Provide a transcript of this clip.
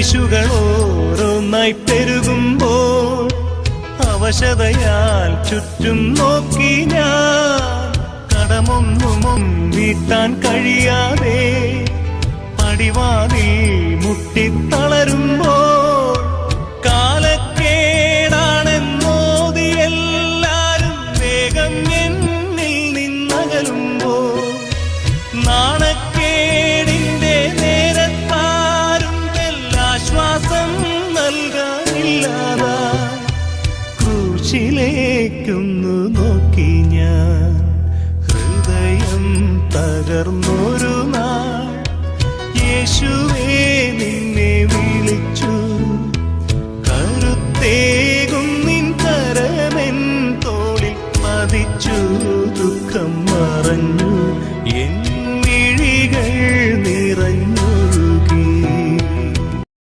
കുരിശുകൾ ഓരോന്നായി പെരുകുമ്പോൾ അവശതയാൽ ചുറ്റും നോക്കി ഞാൻ കടമൊന്നും വീട്ടാൻ കഴിയാതെ പടിവാതിൽ മുട്ടിത്തളരുമ്പോൾ ഇല്ലാതാ. നോക്കി ഞാൻ. ഹൃദയം തകർന്നൊരു നാൾ. യേശുവേ നിന്നെ വിളിച്ചു. കരുത്തേകും നിൻ കരമെൻ തോളിൽ പതിച്ചു. ദുഃഖം മറഞ്ഞു. എൻ